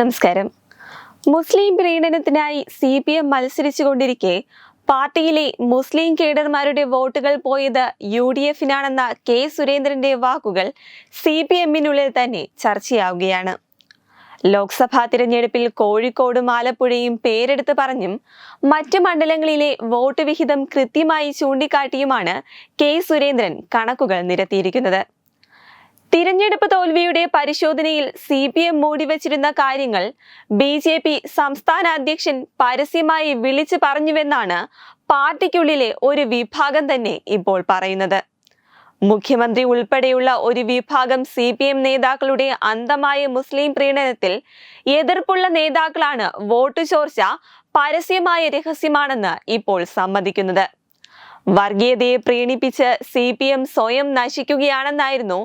നമസ്കാരം. മുസ്ലിം പ്രീണനത്തിനായി സി പി എം മത്സരിച്ചുകൊണ്ടിരിക്കെ പാർട്ടിയിലെ മുസ്ലിം കേഡർമാരുടെ വോട്ടുകൾ പോയത് യു ഡി എഫിനാണെന്ന കെ സുരേന്ദ്രന്റെ വാക്കുകൾ സി പി എമ്മിനുള്ളിൽ തന്നെ ചർച്ചയാവുകയാണ്. ലോക്സഭാ തിരഞ്ഞെടുപ്പിൽ കോഴിക്കോടും ആലപ്പുഴയും പേരെടുത്ത് പറഞ്ഞും മറ്റ് മണ്ഡലങ്ങളിലെ വോട്ട് വിഹിതം കൃത്യമായി ചൂണ്ടിക്കാട്ടിയുമാണ് കെ സുരേന്ദ്രൻ കണക്കുകൾ നിരത്തിയിരിക്കുന്നത്. തിരഞ്ഞെടുപ്പ് തോൽവിയുടെ പരിശോധനയിൽ സി പി എം മൂടിവച്ചിരുന്ന കാര്യങ്ങൾ ബി ജെ പി സംസ്ഥാന അധ്യക്ഷൻ പരസ്യമായി വിളിച്ചു പറഞ്ഞുവെന്നാണ് പാർട്ടിക്കുള്ളിലെ ഒരു വിഭാഗം തന്നെ ഇപ്പോൾ പറയുന്നത്. മുഖ്യമന്ത്രി ഉൾപ്പെടെയുള്ള ഒരു വിഭാഗം സി പി എം നേതാക്കളുടെ അന്തമായ മുസ്ലിം പ്രീണനത്തിൽ എതിർപ്പുള്ള നേതാക്കളാണ് വോട്ട് ചോർച്ച പരസ്യമായ രഹസ്യമാണെന്ന് ഇപ്പോൾ സമ്മതിക്കുന്നത്. വർഗീയതയെ പ്രീണിപ്പിച്ച് സി പി എം സ്വയം നശിക്കുകയാണെന്നായിരുന്നു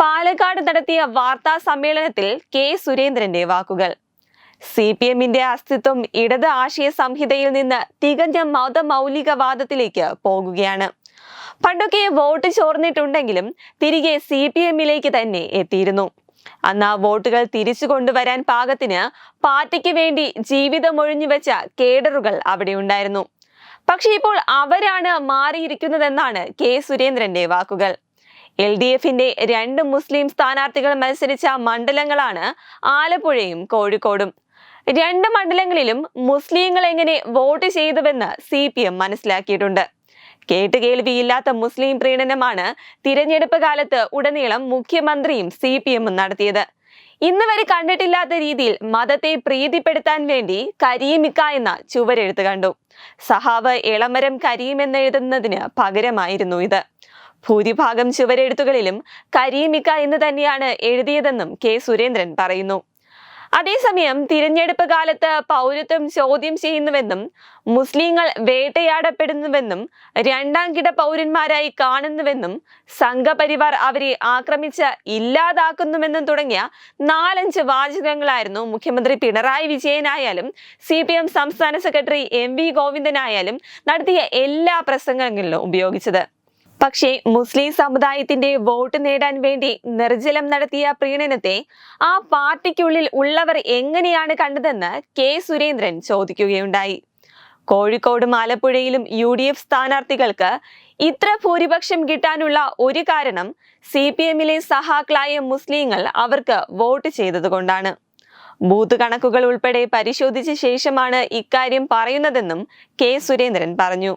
പാലക്കാട് നടത്തിയ വാർത്താ സമ്മേളനത്തിൽ കെ സുരേന്ദ്രന്റെ വാക്കുകൾ. സി പി എമ്മിന്റെ അസ്തിത്വം ഇടത് ആശയ സംഹിതയിൽ നിന്ന് തികഞ്ഞ മതമൗലികവാദത്തിലേക്ക് പോകുകയാണ്. പണ്ടൊക്കെ വോട്ട് ചോർന്നിട്ടുണ്ടെങ്കിലും തിരികെ സി പി എമ്മിലേക്ക് തന്നെ എത്തിയിരുന്നു. അന്ന് ആ വോട്ടുകൾ തിരിച്ചു കൊണ്ടുവരാൻ പാകത്തിന് പാർട്ടിക്ക് വേണ്ടി ജീവിതമൊഴിഞ്ഞുവെച്ച കേഡറുകൾ അവിടെ ഉണ്ടായിരുന്നു. പക്ഷെ ഇപ്പോൾ അവരാണ് മാറിയിരിക്കുന്നതെന്നാണ് കെ സുരേന്ദ്രന്റെ വാക്കുകൾ. എൽ ഡി എഫിന്റെ രണ്ട് മുസ്ലിം സ്ഥാനാർത്ഥികൾ മത്സരിച്ച മണ്ഡലങ്ങളാണ് ആലപ്പുഴയും കോഴിക്കോടും. രണ്ട് മണ്ഡലങ്ങളിലും മുസ്ലിങ്ങൾ എങ്ങനെ വോട്ട് ചെയ്തുവെന്ന് സി പി എം മനസ്സിലാക്കിയിട്ടുണ്ട്. കേട്ടുകേൾവിയില്ലാത്ത മുസ്ലിം പ്രീണനമാണ് തിരഞ്ഞെടുപ്പ് കാലത്ത് ഉടനീളം മുഖ്യമന്ത്രിയും സി പി എമ്മും നടത്തിയത്. ഇന്ന് വരെ കണ്ടിട്ടില്ലാത്ത രീതിയിൽ മതത്തെ പ്രീതിപ്പെടുത്താൻ വേണ്ടി കരീമിക്ക എന്ന ചുവരെഴുത്ത് കണ്ടു. സഹാവ് ഇളമരം കരീം എന്നെഴുതുന്നതിന് പകരമായിരുന്നു ഇത്. ഭൂരിഭാഗം ചുവരെഴുത്തുകളിലും കരീമിക്ക എന്ന് തന്നെയാണ് എഴുതിയതെന്നും കെ സുരേന്ദ്രൻ പറയുന്നു. അതേസമയം തിരഞ്ഞെടുപ്പ് കാലത്ത് പൗരത്വം ചോദ്യം ചെയ്യുന്നുവെന്നും മുസ്ലിങ്ങൾ വേട്ടയാടപ്പെടുന്നുവെന്നും രണ്ടാം കിട പൗരന്മാരായി കാണുന്നുവെന്നും സംഘപരിവാർ അവരെ ആക്രമിച്ച് ഇല്ലാതാക്കുന്നുവെന്നും തുടങ്ങിയ നാലഞ്ച് വാചകങ്ങളായിരുന്നു മുഖ്യമന്ത്രി പിണറായി വിജയനായാലും സി പി എം സംസ്ഥാന സെക്രട്ടറി എം വി ഗോവിന്ദനായാലും നടത്തിയ എല്ലാ പ്രസംഗങ്ങളിലും ഉപയോഗിച്ചത്. പക്ഷേ മുസ്ലിം സമുദായത്തിന്റെ വോട്ട് നേടാൻ വേണ്ടി നിർജലം നടത്തിയ പ്രീണനത്തെ ആ പാർട്ടിക്കുള്ളിൽ ഉള്ളവർ എങ്ങനെയാണ് കണ്ടതെന്ന് കെ സുരേന്ദ്രൻ ചോദിക്കുകയുണ്ടായി. കോഴിക്കോടും ആലപ്പുഴയിലും യു ഡി എഫ് സ്ഥാനാർത്ഥികൾക്ക് ഇത്ര ഭൂരിപക്ഷം കിട്ടാനുള്ള ഒരു കാരണം സി പി എമ്മിലെ സഹാക്കളായ മുസ്ലിങ്ങൾ അവർക്ക് വോട്ട് ചെയ്തതുകൊണ്ടാണ്. ബൂത്ത് കണക്കുകൾ ഉൾപ്പെടെ പരിശോധിച്ച ശേഷമാണ് ഇക്കാര്യം പറയുന്നതെന്നും കെ സുരേന്ദ്രൻ പറഞ്ഞു.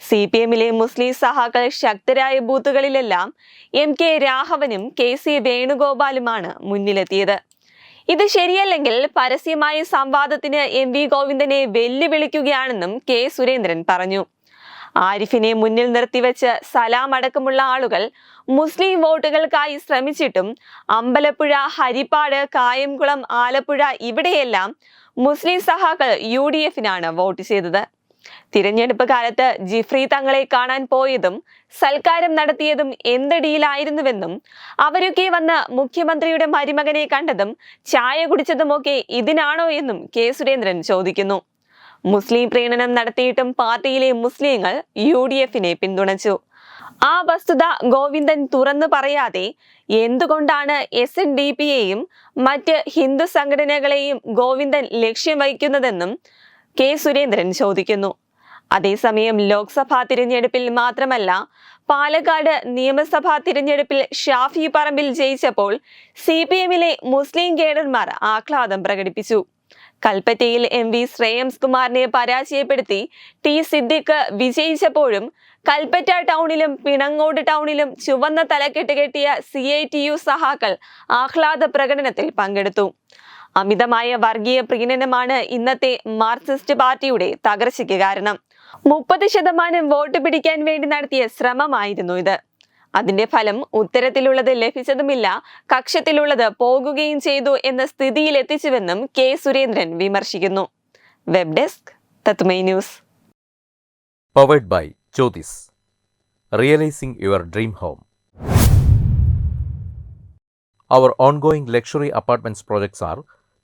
സി പി എമ്മിലെ മുസ്ലിം സഹാക്കൾ ശക്തരായ ബൂത്തുകളിലെല്ലാം എം കെ രാഘവനും കെ സി വേണുഗോപാലുമാണ് മുന്നിലെത്തിയത്. ഇത് ശരിയല്ലെങ്കിൽ പരസ്യമായ സംവാദത്തിന് എം വി ഗോവിന്ദനെ വെല്ലുവിളിക്കുകയാണെന്നും കെ സുരേന്ദ്രൻ പറഞ്ഞു. ആരിഫിനെ മുന്നിൽ നിർത്തിവെച്ച് സലാം അടക്കമുള്ള ആളുകൾ മുസ്ലിം വോട്ടുകൾക്കായി ശ്രമിച്ചിട്ടും അമ്പലപ്പുഴ ഹരിപ്പാട് കായംകുളം ആലപ്പുഴ ഇവിടെയെല്ലാം മുസ്ലിം സഹാക്കൾ യു ഡി എഫിനാണ് വോട്ട് ചെയ്തത്. തിരഞ്ഞെടുപ്പ് കാലത്ത് ജിഫ്രി തങ്ങളെ കാണാൻ പോയതും സൽക്കാരം നടത്തിയതും എന്ത് ഡീലായിരുന്നുവെന്നും അവരൊക്കെ വന്ന് മുഖ്യമന്ത്രിയുടെ മരുമകനെ കണ്ടതും ചായ കുടിച്ചതുമൊക്കെ ഇതിനാണോ എന്നും കെ സുരേന്ദ്രൻ ചോദിക്കുന്നു. മുസ്ലിം പ്രീണനം നടത്തിയിട്ടും പാർട്ടിയിലെ മുസ്ലിങ്ങൾ യു ഡി എഫിനെ പിന്തുണച്ചു. ആ വസ്തുത ഗോവിന്ദൻ തുറന്നു പറയാതെ എന്തുകൊണ്ടാണ് എസ് എൻ ഡി പിയെയും മറ്റ് ഹിന്ദു സംഘടനകളെയും ഗോവിന്ദൻ ലക്ഷ്യം വഹിക്കുന്നതെന്നും കെ സുരേന്ദ്രൻ ചോദിക്കുന്നു. അതേസമയം ലോക്സഭാ തിരഞ്ഞെടുപ്പിൽ മാത്രമല്ല പാലക്കാട് നിയമസഭാ തിരഞ്ഞെടുപ്പിൽ ഷാഫി പറമ്പിൽ ജയിച്ചപ്പോൾ സി പി എമ്മിലെ മുസ്ലിം കേഡർമാർ ആഹ്ലാദം പ്രകടിപ്പിച്ചു. കൽപ്പറ്റയിൽ എം വി ശ്രേയംസ് കുമാറിനെ പരാജയപ്പെടുത്തി ടി സിദ്ദിഖ് വിജയിച്ചപ്പോഴും കൽപ്പറ്റ ടൗണിലും പിണങ്ങോട് ടൗണിലും ചുവന്ന തലക്കെട്ട് കെട്ടിയ സി ഐ ടി യു സഹാക്കൾ ആഹ്ലാദ പ്രകടനത്തിൽ പങ്കെടുത്തു. അമിതമായ വർഗീയ പ്രീണനമാണ് ഇന്നത്തെ മാർക്സിസ്റ്റ് പാർട്ടിയുടെ തകർച്ചയ്ക്ക് കാരണം. മുപ്പത് ശതമാനം വോട്ട് പിടിക്കാൻ വേണ്ടി നടത്തിയ ശ്രമമായിരുന്നു ഇത്. അതിന്റെ ഫലം ഉത്തരത്തിലുള്ളത് ലഭിച്ചതുമില്ല കക്ഷത്തിലുള്ളത് പോകുകയും ചെയ്തു എന്ന സ്ഥിതിയിൽ എത്തിച്ചുവെന്നും കെ സുരേന്ദ്രൻ വിമർശിക്കുന്നു. Web desk news. Powered by Jyothis realising your dream home